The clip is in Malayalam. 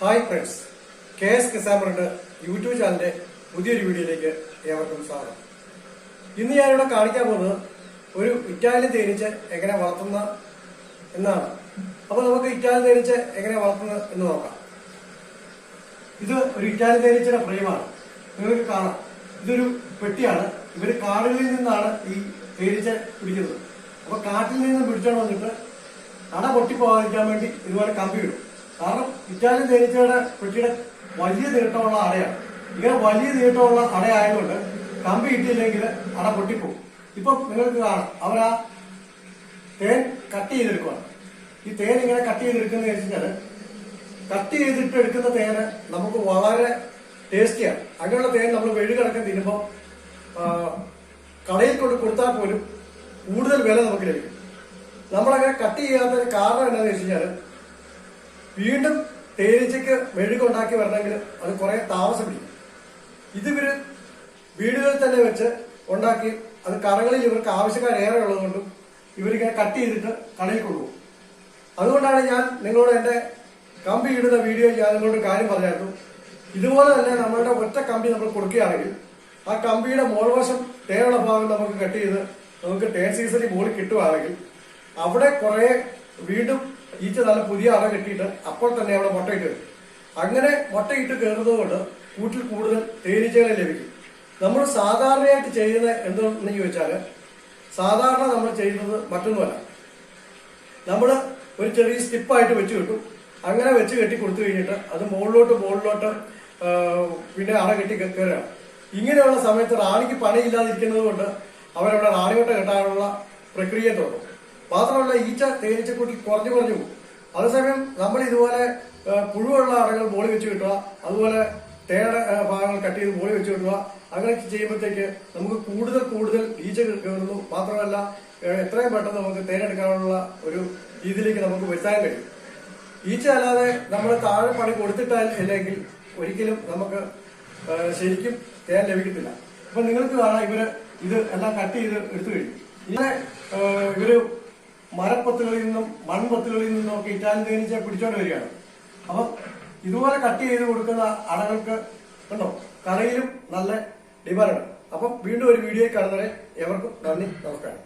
ഹായ് ഫ്രണ്ട്സ് കെ എസ് കിസാമറിന്റെ യൂട്യൂബ് ചാനലിന്റെ പുതിയൊരു വീഡിയോയിലേക്ക് ഏവർക്കും സ്വാഗതം. ഇന്ന് ഞാനിവിടെ കാണിക്കാൻ പോകുന്നത് ഒരു ഇറ്റാലിയൻ തേനീച്ച എങ്ങനെ വളർത്തുന്ന എന്നാണ്. അപ്പൊ നമുക്ക് ഇറ്റാലിയൻ തേനീച്ച എങ്ങനെ വളർത്തുന്നത് എന്ന് നോക്കാം. ഇത് ഒരു ഇറ്റാലിയൻ തേനീച്ചയുടെ ഫ്രെയിമാണ്. നിങ്ങൾക്ക് കാണാം. ഇതൊരു പെട്ടിയാണ്. ഇവർ കാടുകളിൽ നിന്നാണ് ഈ തേനീച്ച പിടിക്കുന്നത്. അപ്പൊ കാട്ടിൽ നിന്ന് പിടിച്ചോണ്ട് വന്നിട്ട് അട പൊട്ടിപ്പോകാതിരിക്കാൻ വേണ്ടി ഇതുപോലെ കമ്പി ഇടും. കാരണം ഇറ്റാലിയൻ തേനീച്ചയുടെ പെട്ടിയുടെ വലിയ നീട്ടമുള്ള അടയാണ്. ഇങ്ങനെ വലിയ നീട്ടമുള്ള അടയായതുകൊണ്ട് കമ്പി ഇട്ടില്ലെങ്കിൽ അട പൊട്ടിപ്പോകും. ഇപ്പൊ നിങ്ങൾക്ക് കാണാം. അവരാ തേൻ കട്ട് ചെയ്തെടുക്കുകയാണ് ഈ തേൻ ഇങ്ങനെ കട്ട് ചെയ്തെടുക്കുന്ന വെച്ചാൽ കട്ട് ചെയ്തിട്ട് എടുക്കുന്ന തേന് നമുക്ക് വളരെ ടേസ്റ്റിയാണ്. അങ്ങനെയുള്ള തേൻ നമ്മൾ വെഴുകിടക്കം തിന്നുമ്പോൾ കടയിൽ കൊണ്ട് കൊടുത്താൽ പോലും കൂടുതൽ വില നമുക്ക് ലഭിക്കും. നമ്മളങ്ങനെ കട്ട് ചെയ്യാത്തതിന് കാരണം എന്താണെന്ന് വെച്ച് കഴിഞ്ഞാൽ വീണ്ടും തേനീച്ചയ്ക്ക് മെഴുകുണ്ടാക്കി വരണമെങ്കിൽ അത് കുറെ താമസം പിടിക്കും ഇതിവര് വീടുകളിൽ തന്നെ വെച്ച് ഉണ്ടാക്കി അത് കറകളിൽ ഇവർക്ക് ആവശ്യക്കാരേറെ ഉള്ളതുകൊണ്ടും ഇവരിങ്ങനെ കട്ട് ചെയ്തിട്ട് കടയിൽ കൊണ്ടുപോകും. അതുകൊണ്ടാണ് ഞാൻ നിങ്ങളോട് എന്റെ കമ്പി ഇടുന്ന വീഡിയോ ഞാൻ നിങ്ങളോട് കാര്യം പറഞ്ഞായിരുന്നു. ഇതുപോലെ തന്നെ നമ്മളുടെ ഒറ്റ കമ്പി നമ്മൾ കൊടുക്കുകയാണെങ്കിൽ ആ കമ്പിയുടെ മോൾവശം തേനുള്ള ഭാഗം നമുക്ക് കട്ട് ചെയ്ത് നമുക്ക് ടേൺ സീസണിൽ മുകളിൽ കിട്ടുകയാണെങ്കിൽ അവിടെ കുറെ വീണ്ടും ഈച്ച നല്ല പുതിയ അറ കെട്ടിയിട്ട് അപ്പോൾ തന്നെ അവിടെ മുട്ടയിട്ട് വരും അങ്ങനെ മുട്ടയിട്ട് കയറുന്നത് കൊണ്ട് കൂട്ടിൽ കൂടുതൽ തേനീച്ചകളെ ലഭിക്കും. നമ്മൾ സാധാരണയായിട്ട് ചെയ്യുന്ന എന്തെന്ന് ചോദിച്ചാൽ സാധാരണ നമ്മൾ ചെയ്യുന്നത് മറ്റൊന്നുമല്ല. നമ്മൾ ഒരു ചെറിയ സ്റ്റിപ്പായിട്ട് വെച്ച് കിട്ടും. അങ്ങനെ വെച്ച് കെട്ടി കൊടുത്തു കഴിഞ്ഞിട്ട് അത് മുകളിലോട്ട് മുകളിലോട്ട് പിന്നെ അട കെട്ടി കയറുകയാണ് ഇങ്ങനെയുള്ള സമയത്ത് റാണിക്ക് പണിയില്ലാതിരിക്കുന്നത് കൊണ്ട് അവരവിടെ റാണിവട്ട കെട്ടാനുള്ള പ്രക്രിയ തുടങ്ങും. മാത്രമല്ല ഈച്ച തേനീച്ചക്കൂട്ടിൽ കുറഞ്ഞു കുറഞ്ഞു അതേസമയം നമ്മൾ ഇതുപോലെ പുഴുവുള്ള അടകൾ മോളി വെച്ച് കിട്ടുക അതുപോലെ തേയുടെ ഭാഗങ്ങൾ കട്ട് ചെയ്ത് മോളി വെച്ച് കിട്ടുക അങ്ങനെ ചെയ്യുമ്പോഴത്തേക്ക് നമുക്ക് കൂടുതൽ കൂടുതൽ ഈച്ച കയറുന്നു മാത്രമല്ല എത്രയും പെട്ടെന്ന് നമുക്ക് തേനെടുക്കാനുള്ള ഒരു രീതിയിലേക്ക് നമുക്ക് വരുത്താൻ കഴിയും. ഈച്ച അല്ലാതെ നമ്മൾ താഴെ പണി കൊടുത്തിട്ടാൽ അല്ലെങ്കിൽ ഒരിക്കലും നമുക്ക് ശരിക്കും തേൻ ലഭിക്കത്തില്ല. അപ്പൊ നിങ്ങൾക്ക് കാണാം ഇവർ ഇത് എല്ലാം കട്ട് ചെയ്ത് എടുത്തു കഴിഞ്ഞു. ഇങ്ങനെ ഇവർ മരപ്പത്തുകളിൽ നിന്നും മൺപത്തുകളിൽ നിന്നും ഒക്കെ ഇറ്റാലിയൻ തേനീച്ച പിടിച്ചോണ്ട് വരികയാണ്. അപ്പം ഇതുപോലെ കട്ട് ചെയ്ത് കൊടുക്കുന്ന അടകൾക്ക് കണ്ടോ കറയിലും നല്ല ഡിമാൻഡാണ് അപ്പം വീണ്ടും ഒരു വീഡിയോ കാണുന്നവരെ എവർക്കും നന്ദി നമസ്കാരം.